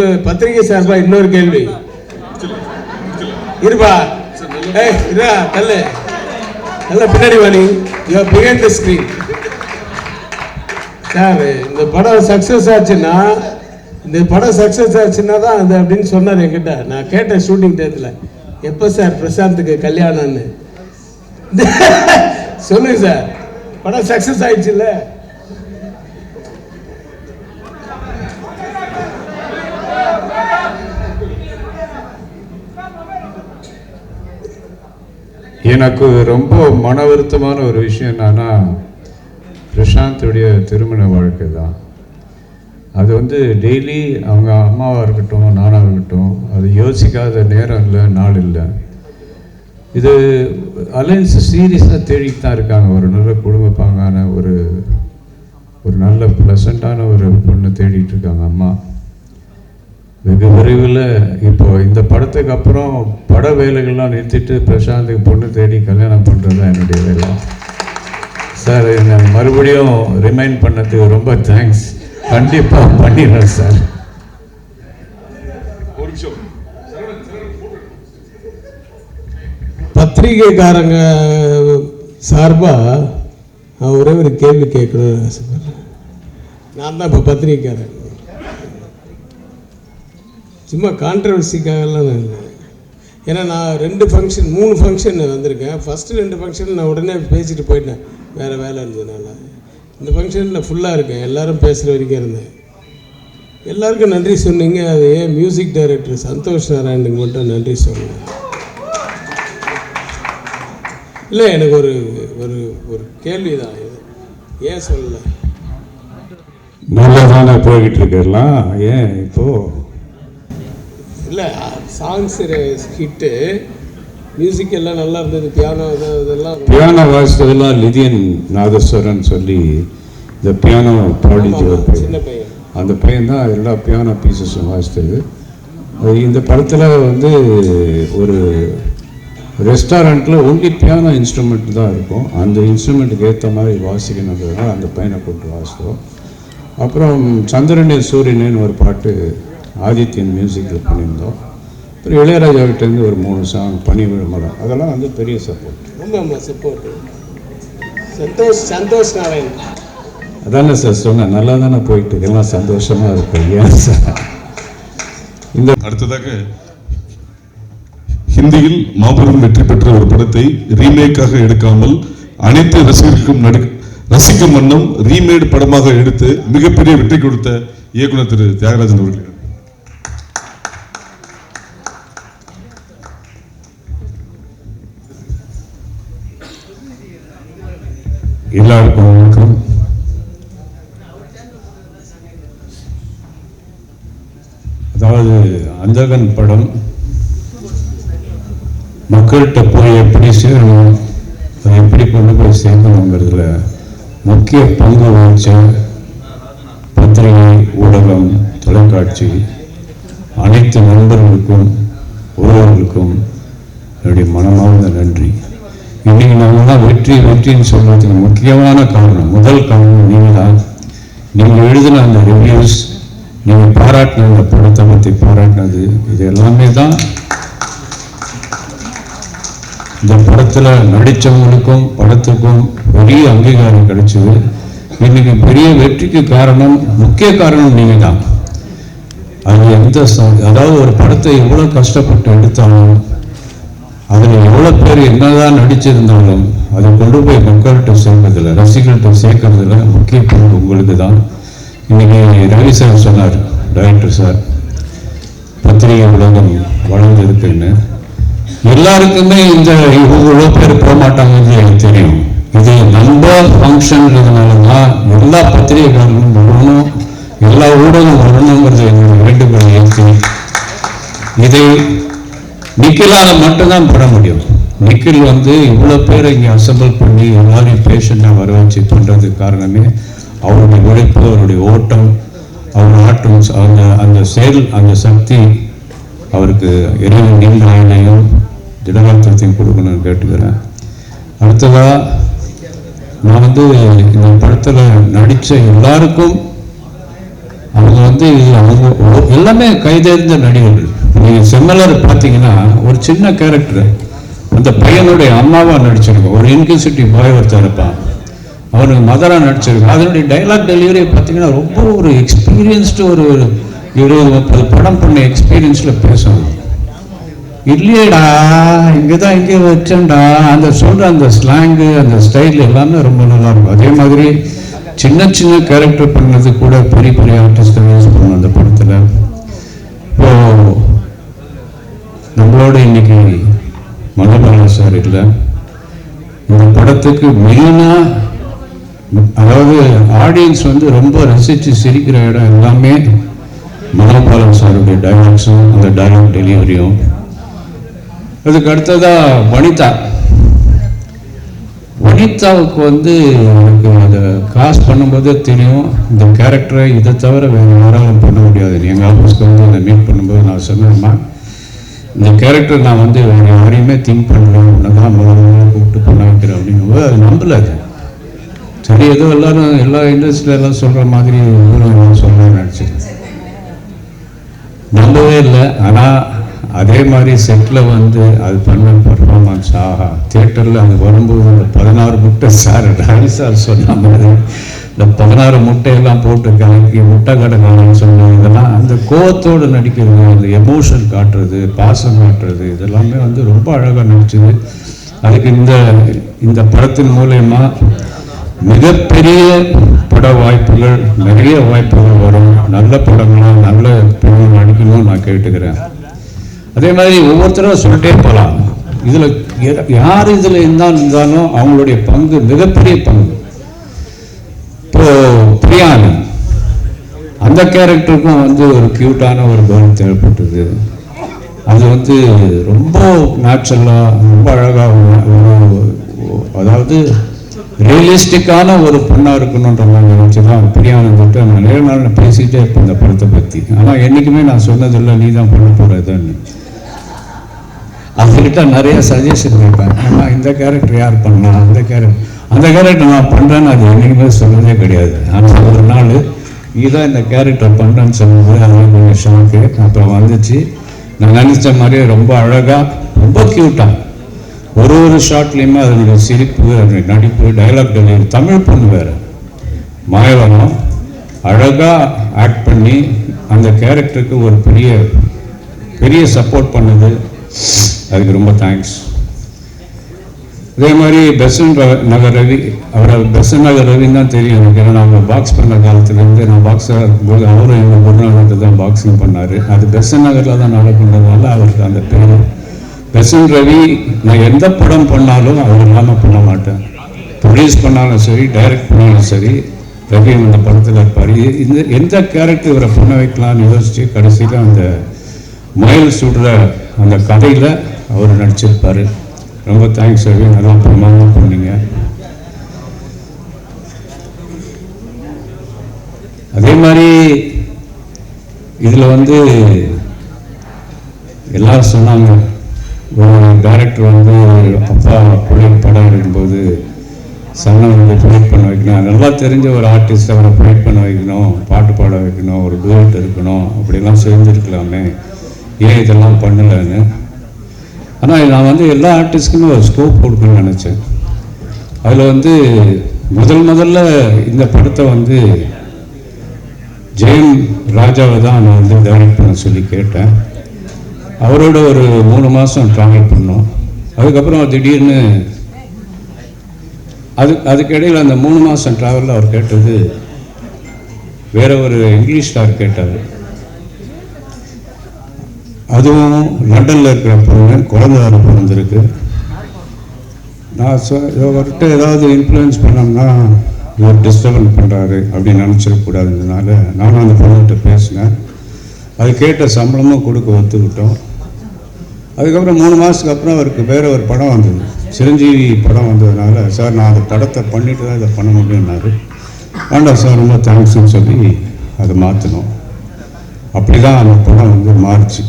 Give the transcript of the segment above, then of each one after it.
பத்திரிகை சார்பா இன்னொரு கேள்வி? இருப்பா. ஏய் இருடா தள்ளு. நல்ல பின்னாடி வாணி யூ ஸ்க்ரீன் சார் இந்த படம் சக்ஸஸ் ஆச்சுன்னா இந்த படம் சக்ஸஸ் ஆச்சுன்னா தான் அது அப்படின்னு சொன்னார் என்கிட்ட. நான் கேட்டேன் ஷூட்டிங் டேத்தில். எப்போ சார் பிரசாந்துக்கு கல்யாணம்னு? சொல்லுங்க சார். படம் சக்ஸஸ் ஆயிடுச்சுல்ல? எனக்கு ரொம்ப மன வருத்தமான ஒரு விஷயம் என்னன்னா பிரசாந்தோடைய திருமண வாழ்க்கை தான். அது வந்து டெய்லி அவங்க அம்மாவாக இருக்கட்டும் நானாக இருக்கட்டும் அது யோசிக்காத நேரம் இல்லை நாள் இல்லை. இது அலைன்ஸ் சீரியஸாக தேடிட்டு தான் இருக்காங்க. ஒரு நல்ல குடும்பப்பாங்கான ஒரு ஒரு நல்ல ப்ளசண்ட்டான ஒரு பொண்ணை தேடிட்டு இருக்காங்க அம்மா. வெகு விரைவில் இப்போ இந்த படத்துக்கு அப்புறம் பட வேலைகள்லாம் நிறுத்திட்டு பிரசாந்துக்கு பொண்ணு தேடி கல்யாணம் பண்ணுறது தான் என்னுடைய வேலை. சார் என்னை மறுபடியும் ரிமைண்ட் பண்ணதுக்கு ரொம்ப தேங்க்ஸ் கண்டிப்பாக பண்ணிடுறேன் சார். பத்திரிகைக்காரங்க சார்பா நான் ஒரே ஒரு கேள்வி கேட்கணும்னு ஆசைப்படுறேன். நான் தான் இப்போ பத்திரிகைக்காரன். சும்மா கான்ட்ரவர்சிக்காகலாம் நான் இல்லை. ஏன்னா நான் ரெண்டு ஃபங்க்ஷன் மூணு ஃபங்க்ஷன் வந்திருக்கேன். ஃபஸ்ட்டு ரெண்டு ஃபங்க்ஷன் நான் உடனே பேசிட்டு போயிட்டேன். வேறு வேலை இருந்ததுனால. இந்த ஃபங்க்ஷனில் ஃபுல்லாக இருக்கேன். எல்லாரும் பேசுகிற வரைக்கும் இருந்தேன். எல்லாருக்கும் நன்றி சொன்னீங்க. அது ஏன் மியூசிக் டைரக்டர் சந்தோஷ் நாராயணுக்கு மட்டும் நன்றி சொன்னேன் இல்லை எனக்கு ஒரு ஒரு ஒரு கேள்வி தான் இது. ஏன் சொல்லலை? நல்லா தானே போய்கிட்டு இருக்கலாம் ஏன் இப்போது இல்லை சாங்ஸ் ஹிட்டு மியூசிக் எல்லாம் நல்லா இருந்தது பியானோ இதெல்லாம் பியானோ வாசித்ததெல்லாம் லிதியன் நாதஸ்வரன் சொல்லி இந்த பியானோ பையன். சின்ன பையன். அந்த பையன் தான் எல்லா பியானோ பீசஸும் வாசித்தது. இந்த படத்தில் வந்து ஒரு ரெஸ்டாரண்ட்டில் ஒன்லி பியானோ இன்ஸ்ட்ருமெண்ட் தான் இருக்கும். அந்த இன்ஸ்ட்ருமெண்ட்டுக்கு ஏற்ற மாதிரி வாசிக்கணுன்றதுனால அந்த பையனை கூப்பிட்டு வாசித்தோம். அப்புறம் சந்திரனே சூரியனேன்னு ஒரு பாட்டு ஆதித்யன் மியூசிக்கில் பண்ணியிருந்தோம் அப்புறம் இளையராஜா கிட்டேருந்து ஒரு மூணு சாங் பனி விழுமரம் அதெல்லாம் வந்து பெரிய சப்போர்ட் ரொம்ப சப்போர்ட் சந்தோஷ் சந்தோஷ் நாராயண். அதானே சார் சொன்னேன். நல்லா தானே போயிட்டு. எல்லாம் சந்தோஷமாக இருக்கும் ஏன் சார் இந்த அடுத்ததாக ஹிந்தியில் மாபெரும் வெற்றி பெற்ற ஒரு படத்தை ரீமேக்காக எடுக்காமல் அனைத்து ரசிகர்களுக்கும் நடு ரசிக்கும் வண்ணம் ரீமேட் படமாக எடுத்து மிகப்பெரிய வெற்றி கொடுத்த இயக்குனர் திரு தியாகராஜன் அவர்கள். எல்லாருக்கும் வணக்கம். அதாவது அந்தகன் படம் மக்கள்கிட்ட போய் எப்படி சேரணும் அதை எப்படி கொண்டு போய் சேர்க்கணுங்கிறதுல முக்கிய பங்கு வகிச்ச பத்திரிகை ஊடகம் தொலைக்காட்சி அனைத்து நண்பர்களுக்கும் உறவுகளுக்கும் என்னுடைய மனமார்ந்த நன்றி. இன்னைக்கு நாமெல்லாம் வெற்றி வெற்றின்னு சொல்றதுக்கு முக்கியமான காரணம் முதல் காரணம் நீங்கள்? தான் நீங்கள் எழுதின அந்த ரிவ்யூஸ் நீங்கள் பாராட்டின அந்த படத்தை பற்றி பாராட்டினது இது எல்லாமே தான் இந்த படத்தில் நடித்தவங்களுக்கும் படத்துக்கும் பெரிய அங்கீகாரம் கிடைச்சது. இன்னைக்கு பெரிய வெற்றிக்கு காரணம் முக்கிய காரணம் நீங்கள் தான் அது எந்த அதாவது ஒரு படத்தை எவ்வளோ கஷ்டப்பட்டு எடுத்தாலும் அதில் எவ்வளோ பேர் என்னதான் நடிச்சிருந்தாலும் அதை கொண்டு போய் மக்கள்கிட்ட சேர்க்கறதுல ரசிகர்கள்ட்ட சேர்க்கறதுல முக்கிய பொருள் உங்களுக்கு தான் இன்னைக்கு ரவி சார் சொன்னார் டைரக்டர் சார் பத்திரிகை உலகம் வளர்ந்துருக்குன்னு. எல்லாருக்குமே இந்த இவ்வளோ பேர் போக மாட்டாங்கன்னு எனக்கு தெரியும். இது நம்ம ஃபங்க்ஷன்றதுனால தான் எல்லா பத்திரிகைகளும் வரணும் எல்லா ஊடகம் வரணுங்கிறது என்னுடைய வேண்டுகோள் ஏற்று இதை நிக்கிலால மட்டும்தான் பட முடியும். நிக்கில் வந்து இவ்வளோ பேரை இங்கே அசம்பிள் பண்ணி எல்லாரையும் பேஷண்ட்டாக வர வச்சு பண்ணுறதுக்கு காரணமே அவருடைய உழைப்பு அவருடைய ஓட்டம் அவர் ஆட்டம் அந்த அந்த செயல் அந்த சக்தி அவருக்கு இறைவன் நீண்ட நாயனையும் திடகாத்திரத்தையும் கொடுக்கணும்னு கேட்டுக்கிறேன். அடுத்ததாக நான் வந்து இந்த படத்தில் நடித்த எல்லாருக்கும் அவங்க வந்து அவங்க எல்லாமே கைதேர்ந்த நடிகர்கள். நீங்கள் செம்மலர் பார்த்தீங்கன்னா ஒரு சின்ன கேரக்டர் அந்த பையனுடைய அம்மாவா நடிச்சிருக்கோம். ஒரு இன்கன்சிட்டி பாய் ஒருத்தர் இருப்பான். அவனுக்கு மதரா நடிச்சிருக்கோம். அதனுடைய டைலாக் டெலிவரி பார்த்தீங்கன்னா ரொம்ப ஒரு எக்ஸ்பீரியன்ஸ்டு ஒரு இருபது முப்பது படம் பண்ண எக்ஸ்பீரியன்ஸில் பேசணும் இல்லையேடா இங்கே தான் இங்கே வச்சேன்டா. அந்த சொல்கிற அந்த ஸ்லாங்கு அந்த ஸ்டைல் எல்லாமே ரொம்ப நல்லா இருக்கும். அதே மாதிரி சின்ன சின்ன கேரக்டர் பண்ணது கூட பெரிய பெரிய ஆர்டிஸ்டை யூஸ் பண்ணணும் அந்த படத்தில். இப்போது நம்மளோட இன்னைக்கு மதுபாலா சார் இல்லை இந்த படத்துக்கு மெயினாக அதாவது ஆடியன்ஸ் வந்து ரொம்ப ரசித்து சிரிக்கிற இடம் எல்லாமே மனோபாலன் சாருடைய டைலாக்ஸும் அந்த டைலாக் டெலிவரியும் அதுக்கு அடுத்ததாக வனிதா. வனிதாவுக்கு வந்து எனக்கு அதை காஸ்ட் பண்ணும்போதே தெரியும் இந்த கேரக்டரை இதை தவிர வேறு யாராலும் பண்ண முடியாது. எங்கள் ஆஃபீஸ்க்கு வந்து அதை மீட் பண்ணும்போது நான் சொன்னேன்மா இந்த கேரக்டர் நான் வந்து வேறு யாரையுமே திங்க் பண்ணலாம் உன்னை தான் முதல்ல கூப்பிட்டு பண்ண வைக்கிறேன் அப்படிங்கும்போது அது நம்பல அது. சரி ஏதோ எல்லாரும் எல்லா இண்டஸ்ட்ரியில எல்லாம் சொல்கிற மாதிரி இவரும் சொல்ல நினச்சேன் நம்பவே இல்லை. ஆனால் அதே மாதிரி செட்டில் வந்து அது பண்ண பர்ஃபார்மன்ஸ் ஆகா தியேட்டரில் அங்கே வரும்போது பதினாறு முட்டை சார் ரவி சார் சொன்ன மாதிரி இந்த பதினாறு முட்டையெல்லாம் போட்டு கலக்கி முட்டை கடைக்காரன்னு சொன்னாங்க இதெல்லாம் அந்த கோவத்தோடு நடிக்கிறது அந்த எமோஷன் காட்டுறது பாசம் காட்டுறது இதெல்லாமே வந்து ரொம்ப அழகாக நடிச்சுது. அதுக்கு இந்த இந்த படத்தின் மூலயமா மிகப்பெரிய பட வாய்ப்புகள் நிறைய வாய்ப்புகள் வரும். நல்ல படங்களாக நல்ல பெண்கள் நடிக்கணும்னு நான் கேட்டுக்கிறேன். அதே மாதிரி ஒவ்வொருத்தரும் சொல்லிட்டே போகலாம் இதில் யார் இதில் இருந்தாலும் இருந்தாலும் அவங்களுடைய பங்கு மிகப்பெரிய பங்கு. பிரியாணி அந்த கேரக்டருக்கும் வந்து ஒரு க்யூட்டான ஒரு கேர்ள் தேவைப்பட்டது. அது வந்து ரொம்ப நேச்சுரலாக ரொம்ப அழகாக அதாவது ரியலிஸ்டிக்கான ஒரு பொண்ணாக இருக்கணுன்ற மாதிரி நினச்சி தான் பிரியானந்திட்ட நான் நிறைய நாள் நான் பேசிகிட்டே இருப்பேன் இந்த படத்தை பற்றி ஆனால் என்றைக்குமே நான் சொன்னதில்லை நீ தான் பண்ண போகிறதுன்னு அவர்கிட்ட நிறைய சஜஷன் கேட்பேன். ஆனால் இந்த கேரக்டர் யார் பண்ணலாம் அந்த கேரக்டர் அந்த கேரக்டர் நான் பண்ணுறேன்னு அது என்றைக்குமே சொன்னதே கிடையாது. ஆனால் ஒரு நாள் இதான் இந்த கேரக்டர் பண்ணுறேன்னு சொன்னது அதெல்லாம் கொஞ்சம் ஷாக்கு அப்புறம் வந்துச்சு. நான் நினச்ச மாதிரியே ரொம்ப அழகாக ரொம்ப க்யூட்டாக ஒரு ஒரு ஷாட்லேயுமே அதனுடைய சிரிப்பு அதனுடைய நடிப்பு டைலாக் டெலிவரி தமிழ் பொண்ணு வேறு. மாயவனம். அழகாக ஆக்ட் பண்ணி அந்த கேரக்டருக்கு ஒரு பெரிய பெரிய சப்போர்ட் பண்ணுது. அதுக்கு ரொம்ப தேங்க்ஸ் அதே மாதிரி பெசன் நகர் ரவி அவரை பெசன் நகர் ரவின்னு தான் தெரியும் எனக்கு. ஏன்னா நாங்கள் பாக்ஸ் பண்ண காலத்துலேருந்து நான் பாக்ஸாக இருக்கும்போது அவரும் எங்கள் குருநாதர் தான் பாக்ஸிங் பண்ணார். அது பெசன் நகரில் தான் நடக்கின்றதுனால அவருக்கு அந்த பேர். பெசன் ரவி நான் எந்த படம் பண்ணாலும் அவர் இல்லாமல் பண்ண மாட்டேன். ப்ரொடியூஸ் பண்ணாலும் சரி டைரக்ட் பண்ணாலும் சரி ரவி அந்த படத்தில் இருப்பார். இந்த எந்த கேரக்டர் இவரை பண்ண வைக்கலாம்னு யோசிச்சு கடைசியில் அந்த மயில் சுடுற அந்த கதையில் அவர் நடிச்சிருப்பார். ரொம்ப தேங்க்ஸ் ரவி நல்லா பிரமாதமாக பண்ணீங்க. அதே மாதிரி இதில் வந்து எல்லாரும் சொன்னாங்க. ஒரு டைரக்டர் வந்து அப்பா ப்ரொடியூட் படம் எடுக்கும்போது சன்னை வந்து ப்ரொடியூட் பண்ண வைக்கணும் நல்லா தெரிஞ்ச ஒரு ஆர்டிஸ்ட் அவரை ப்ரொடியூட் பண்ண வைக்கணும் பாட்டு பாட வைக்கணும் ஒரு டூயட் இருக்கணும் அப்படிலாம் செஞ்சுருக்கலாமே. ஏன் இதெல்லாம் பண்ணலைன்னு? ஆனால் நான் வந்து எல்லா ஆர்டிஸ்ட்டுக்குமே ஒரு ஸ்கோப் கொடுக்கணும்னு நினச்சேன். அதில் வந்து முதல் முதல்ல இந்த படத்தை வந்து ஜெயம் ராஜாவை தான் நான் வந்து டெவலப் பண்ண சொல்லி கேட்டேன். அவரோட ஒரு மூணு மாதம் ட்ராவல் பண்ணோம். அதுக்கப்புறம் திடீர்னு அது அதுக்கிடையில் அந்த மூணு மாதம் ட்ராவலில் அவர் கேட்டது வேற ஒரு இங்கிலீஷ் ஸ்டார் கேட்டார். அதுவும் லண்டனில் இருக்கிற பொண்ணு குழந்தை வேறு பிறந்திருக்கு. நான் சொ அவர்கிட்ட ஏதாவது இன்ஃப்ளூயன்ஸ் பண்ணோம்னா இவர் டிஸ்டர்பன் பண்ணுறாரு அப்படின்னு நினச்சிடக்கூடாதுனால நானும் அந்த பொண்ணுகிட்ட பேசினேன். அது கேட்ட சம்பளமும் கொடுக்க ஒத்துக்கிட்டோம். அதுக்கப்புறம் மூணு மாதத்துக்கு அப்புறம் அவருக்கு வேற ஒரு படம் வந்தது. சிரஞ்சீவி படம் வந்ததுனால சார் நான் அந்த படத்தை பண்ணிட்டு தான் இதை பண்ண முடியும்னாரு. வேண்டாம் சார் ரொம்ப தேங்க்ஸ்னு சொல்லி அதை மாற்றினோம் அப்படி தான் அந்த படம் வந்து மாறுச்சு.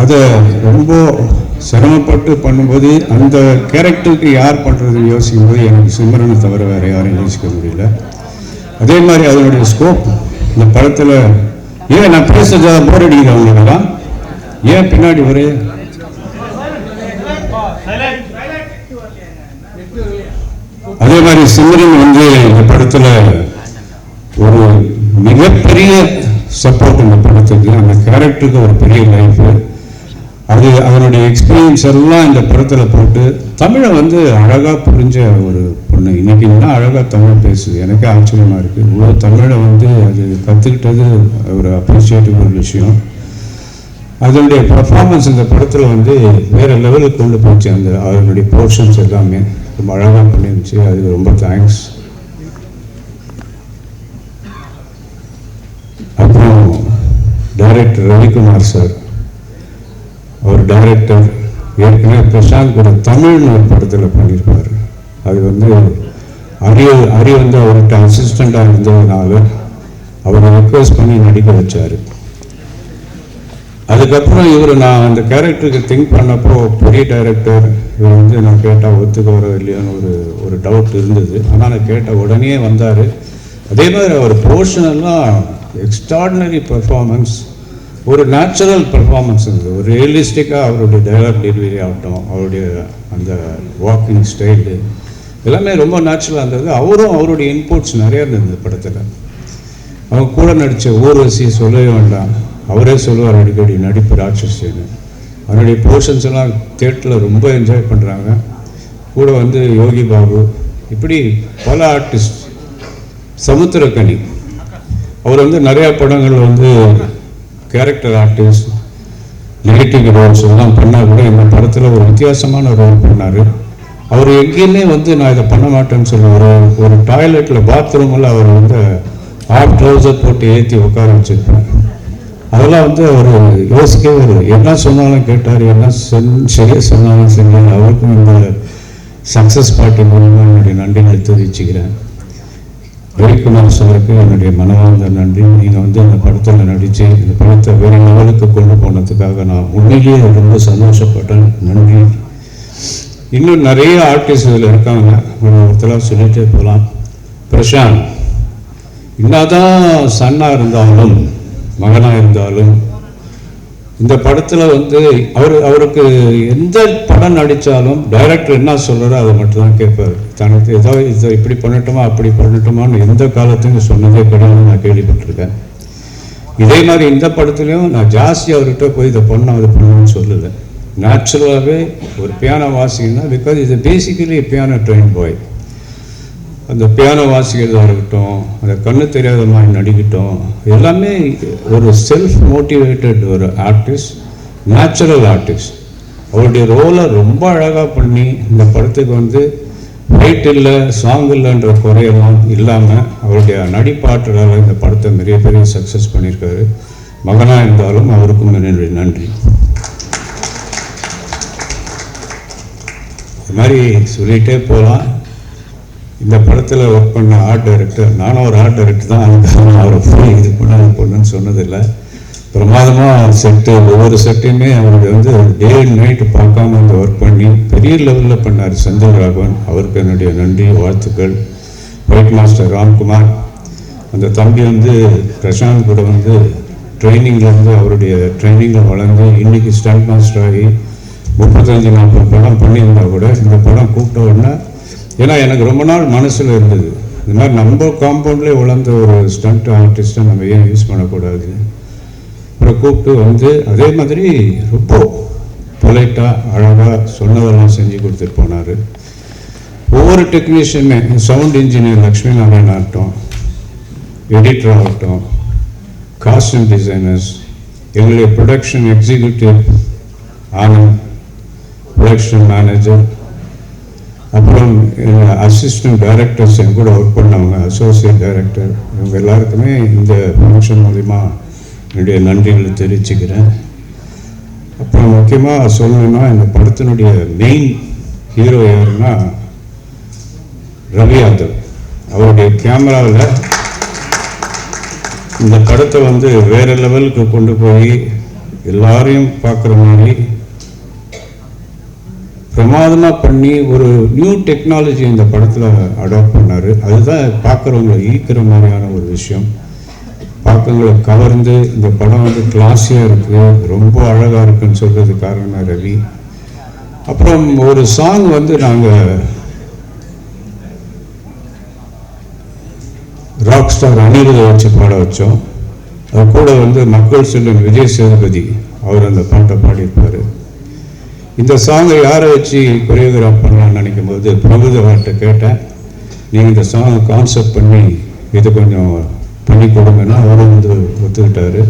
அதை ரொம்ப சிரமப்பட்டு பண்ணும்போது அந்த கேரக்டருக்கு யார் பண்ணுறதுன்னு யோசிக்கும் போது எனக்கு சிம்மரனை தவிர வேறு யாரும் யோசிக்க முடியல. அதே மாதிரி அதனுடைய ஸ்கோப் இந்த படத்தில் ஏன் நான் பேசுறத போர் அடிக்கிறவங்களுக்கெல்லாம் ஏன் பின்னாடி ஒரே அதே மாதிரி சிம்மரன் வந்து இந்த படத்தில் ஒரு மிகப்பெரிய சப்போர்ட் இந்த படத்துக்கு. அந்த கேரக்டருக்கு ஒரு பெரிய லைஃப் அது அவருடைய எக்ஸ்பீரியன்ஸ் எல்லாம் இந்த படத்தில் போட்டு தமிழை வந்து அழகாக புரிஞ்ச ஒரு பொண்ணு. இன்றைக்கி தான் அழகாக தமிழ் பேசுது. எனக்கே ஆச்சரியமாக இருக்குது இவ்வளோ தமிழை வந்து அது கற்றுக்கிட்டது ஒரு அப்ரிஷியேட்டிவ் விஷயம். அதனுடைய பர்ஃபார்மன்ஸ் இந்த படத்தில் வந்து வேறு லெவலுக்கு கொண்டு போச்சு. அந்த அதனுடைய போர்ஷன்ஸ் எல்லாமே ரொம்ப அழகாக பண்ணிருந்துச்சு. அதுக்கு ரொம்ப தேங்க்ஸ் அப்புறம் டைரக்டர் ரவிக்குமார் சார். அவர் டைரக்டர் ஏற்கனவே பிரசாந்த் கூட தமிழ்னு ஒரு படத்தில் பண்ணியிருப்பார். அது வந்து அரிய அரிய வந்து அவர்கிட்ட அசிஸ்டண்ட்டாக இருந்ததுனால அவரை ரெக்வஸ்ட் பண்ணி நடிக்க வச்சார். அதுக்கப்புறம் இவர் நான் அந்த கேரக்டருக்கு திங்க் பண்ணப்போ பெரிய டைரக்டர் இவர் வந்து நான் கேட்டால் ஒத்துக்க வர இல்லையான்னு ஒரு ஒரு டவுட் இருந்தது. ஆனால் நான் கேட்ட உடனே வந்தார். அதே மாதிரி அவர் போர்ஷனெல்லாம் எக்ஸ்ட்ராடினரி பர்ஃபார்மன்ஸ் ஒரு நேச்சுரல் பர்ஃபார்மன்ஸ் இருந்தது. ஒரு ரியலிஸ்டிக்காக அவருடைய டெவலப் டெலிவரி ஆகட்டும் அவருடைய அந்த வாக்கிங் ஸ்டைலு எல்லாமே ரொம்ப நேச்சுரலாக இருந்தது. அவரும் அவருடைய இன்புட்ஸ் நிறைய இருந்தது படத்தில். அவங்க கூட நடித்த ஊர்வசி சொல்லவே வேண்டாம். அவரே சொல்லுவார் அடிக்கடி நடிப்பு ராட்சஸ்னு அவருடைய போர்ஷன்ஸ் எல்லாம் தேட்டரில் ரொம்ப என்ஜாய் பண்ணுறாங்க கூட வந்து யோகி பாபு இப்படி பல ஆர்டிஸ்ட் சமுத்திரக்கனி. அவர் வந்து நிறையா படங்கள் வந்து கேரக்டர் ஆர்டிஸ்ட் நெகட்டிவ் ரோல்ஸ் எல்லாம் பண்ணால் கூட இந்த படத்தில் ஒரு வித்தியாசமான ரோல் பண்ணார். அவர் எங்கேயுமே வந்து நான் இதை பண்ண மாட்டேன்னு சொல்லி ஒரு ஒரு டாய்லெட்டில் பாத்ரூமில் அவர் வந்து ஆஃப் ட்ரௌசர் போட்டு ஏற்றி உட்கார வச்சிருப்பேன் அதெல்லாம் வந்து அவர் யோசிக்கவே இல்லை. என்ன சொன்னாலும் கேட்டார் என்ன சொன் சரியாக சொன்னாலும் செஞ்சார் அவருக்கும் இந்த சக்ஸஸ் பார்ட்டி மூலமாக என்னுடைய நன்றிகளை தெரிவிச்சுக்கிறேன். ரவிக்குமார் சாருக்கு என்னுடைய மனவார்ந்த நன்றி. நீங்கள் வந்து இந்த படத்தில் நடித்து இந்த படத்தை வேறு லெவலுக்கு கொண்டு போனதுக்காக நான் உண்மையிலேயே ரொம்ப சந்தோஷப்பட்டேன். நன்றி. இன்னும் நிறைய ஆர்டிஸ்ட் இதில் இருக்காங்க. ஒரு ஒருத்தராக சொல்லிட்டே போகலாம் பிரசாந்த் என்னதான் சன்னாக இருந்தாலும் மகனாக இருந்தாலும் இந்த படத்தில் வந்து அவர் அவருக்கு எந்த படம் நடித்தாலும் டைரக்டர் என்ன சொல்கிறாரோ அதை மட்டும் தான் கேட்பார். தனக்கு ஏதோ இதை இப்படி பண்ணட்டுமா அப்படி பண்ணட்டுமான்னு எந்த காலத்துக்கும் சொன்னதே கிடையாது நான் கேள்விப்பட்டிருக்கேன். இதே மாதிரி இந்த படத்துலையும் நான் ஜாஸ்தி அவர்கிட்ட போய் இதை பண்ண அதை பண்ணணும்னு சொல்லலை. நேச்சுரலாகவே ஒரு பியானோ வாசிங்கன்னா பிகாஸ் இது பேசிக்கலி பியானோ ட்ரெயின் பாய் அந்த பியானோ வாசிக்கிறதா இருக்கட்டும் அந்த கண்ணு தெரியாத மாதிரி நடிக்கட்டும் எல்லாமே ஒரு செல்ஃப் மோட்டிவேட்டட் ஒரு ஆர்டிஸ்ட் நேச்சுரல் ஆர்டிஸ்ட் அவருடைய ரோலை ரொம்ப அழகாக பண்ணி இந்த படத்துக்கு வந்து ஹைட் இல்லை சாங் இல்லைன்ற குறையெல்லாம் இல்லாமல் அவருடைய நடிப்பாற்றலால் இந்த படத்தை மிக பெரிய சக்ஸஸ் பண்ணியிருக்காரு. மகனாக இருந்தாலும் அவருக்கும் என்னுடைய நன்றி இது மாதிரி சொல்லிகிட்டே போகலாம் இந்த படத்தில் ஒர்க் பண்ண ஆர்ட் டைரக்டர் நானும் ஒரு ஆர்ட் டைரக்டர் தான் அதுக்காக அவரை போய் இது பண்ண அது பண்ணுன்னு சொன்னதில்லை. பிரமாதமாக செட்டு ஒவ்வொரு செட்டையுமே அவருக்கு வந்து டே அண்ட் நைட்டு பார்க்காம வந்து ஒர்க் பண்ணி பெரிய லெவலில் பண்ணார் செந்தில் ராகவன். அவருக்கு என்னுடைய நன்றி வாழ்த்துக்கள். ஒயிட் மாஸ்டர் ராம்குமார் அந்த தம்பி வந்து பிரசாந்த் கூட வந்து ட்ரைனிங்கில் அவருடைய ட்ரைனிங்கில் வளர்ந்து இன்றைக்கி ஸ்டண்ட் மாஸ்டர் ஆகி முப்பத்தஞ்சு நாற்பது படம் பண்ணியிருந்தா கூட இந்த படம் கூப்பிட்ட உடனே ஏன்னா எனக்கு ரொம்ப நாள் மனசில் இருந்தது. இந்த மாதிரி நம்ம காம்பவுண்ட்லேயே வளர்ந்த ஒரு ஸ்டண்ட் ஆர்டிஸ்ட்டை நம்ம ஏன் யூஸ் பண்ணக்கூடாது அப்புறம் கூப்பிட்டு வந்து அதே மாதிரி ரொம்ப பொலைட்டாக அழகாக சொன்னதெல்லாம் செஞ்சு கொடுத்துட்டு போனார். ஒவ்வொரு டெக்னீஷியனுமே சவுண்ட் இன்ஜினியர் லக்ஷ்மி நாராயண் ஆகட்டும் எடிட்டர் ஆகட்டும் காஸ்டியூம் டிசைனர்ஸ் எங்களுடைய production executive Anand production manager அப்புறம் அசிஸ்டன்ட் டைரக்டர்ஸ் என் கூட ஒர்க் பண்ணவங்க அசோசியேட் டைரக்டர் இவங்க எல்லாருக்குமே இந்த ஃபங்க்ஷன் மூலிமா என்னுடைய நன்றிகளை தெரிவிச்சுக்கிறேன். அப்புறம் முக்கியமாக சொல்லணும்னா இந்த படத்தினுடைய மெயின் ஹீரோ யாருன்னா ரவி யாதவ். அவருடைய கேமராவில் இந்த படத்தை வந்து வேறு லெவலுக்கு கொண்டு போய் எல்லாரையும் பார்க்குற மாதிரி பிரமாதமாக பண்ணி ஒரு நியூ டெக்னாலஜி இந்த படத்தில் அடாப்ட் பண்ணார். அதுதான் பார்க்குறவங்களை ஈர்க்கிற மாதிரியான ஒரு விஷயம். பார்க்கவங்களை கவர்ந்து இந்த படம் வந்து கிளாஸியாக இருக்குது ரொம்ப அழகாக இருக்குன்னு சொல்கிறது காரணம் ரவி. அப்புறம் ஒரு சாங் வந்து நாங்கள் ராக் ஸ்டார் அனிருதை வச்சு பாட வச்சோம். அது கூட வந்து மக்கள் செல்வன் விஜய் சேதுபதி அவர் அந்த பாட்டை பாடியிருப்பார். இந்த சாங்கை யாரை வச்சு கொரியோகிராஃப் பண்ணலாம்னு நினைக்கும் போது பிரபுதவார்கிட்ட கேட்டேன். நீங்கள் இந்த சாங்கை கான்செப்ட் பண்ணி இது கொஞ்சம் பண்ணி கொடுங்கன்னா அவரும் வந்து ஒத்துக்கிட்டார்.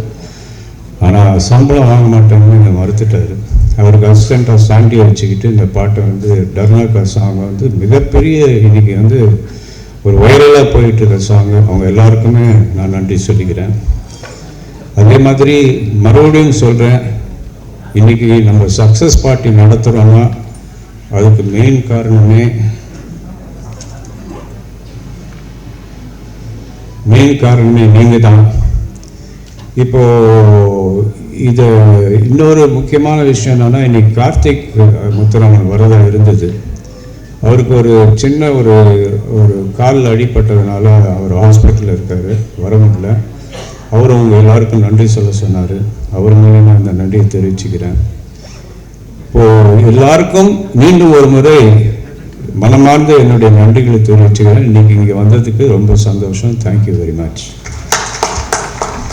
ஆனால் சம்பளம் வாங்க மாட்டேன்னு என்னை மறுத்துட்டார். அவருக்கு அசிஸ்டண்ட்டாக சாண்டியை வச்சுக்கிட்டு இந்த பாட்டை வந்து டர்னாக்கா சாங் வந்து மிகப்பெரிய இன்னைக்கு வந்து ஒரு வைரலாக போயிட்டு இருக்க சாங் அவங்க எல்லாருக்குமே நான் நன்றி சொல்லிக்கிறேன். அதே மாதிரி மறுபடியும் சொல்கிறேன் இன்றைக்கி நம்ம சக்ஸஸ் பார்ட்டி நடத்துகிறோன்னா அதுக்கு மெயின் காரணமே மெயின் காரணமே நீங்கள் தான் இப்போ இது இன்னொரு முக்கியமான விஷயம் என்னென்னா இன்றைக்கி கார்த்திக் முத்துராமன் வரதா இருந்தது. அவருக்கு ஒரு சின்ன ஒரு ஒரு காலில் அடிப்பட்டதுனால அவர் ஹாஸ்பிட்டலில் இருக்கார் வர முடியல. அவரும் உங்கள் எல்லாருக்கும் நன்றி சொல்ல சொன்னார். அவர் நான் அந்த நன்றியை தெரிவிச்சுக்கிறேன். இப்போது எல்லாருக்கும் மீண்டும் ஒரு முறை மனமார்ந்த என்னுடைய நன்றிகளை தெரிவிச்சுக்கிறேன். இன்னைக்கு இங்கே வந்ததுக்கு ரொம்ப சந்தோஷம். Thank you very much